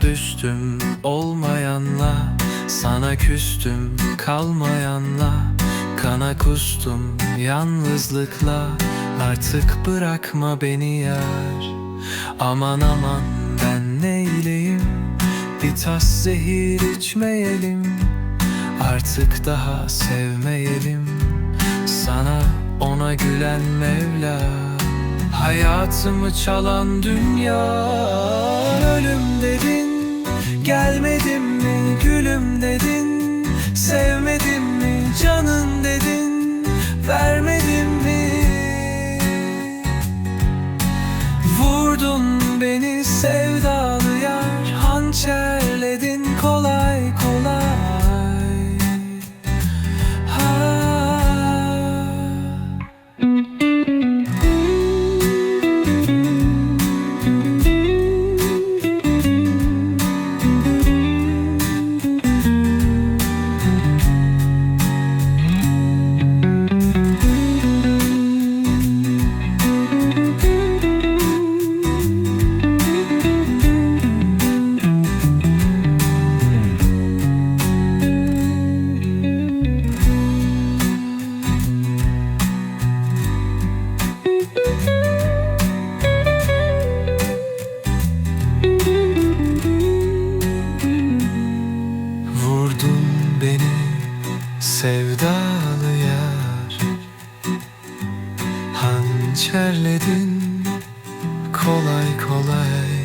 düştüm olmayanla Sana küstüm kalmayanla. Kana kustum yalnızlıkla Artık bırakma beni yar. Aman aman ben neyleyim? Bir tas zehir içmeyelim Artık daha sevmeyelim. Sana ona gülen Mevla Hayatımı çalan dünya Gelmedim mi gülüm dedin? Sevmedim mi canın dedin? Vermedim mi? Vurdun beni sevdalı beni sevdalı yar. Hançerledin kolay kolay.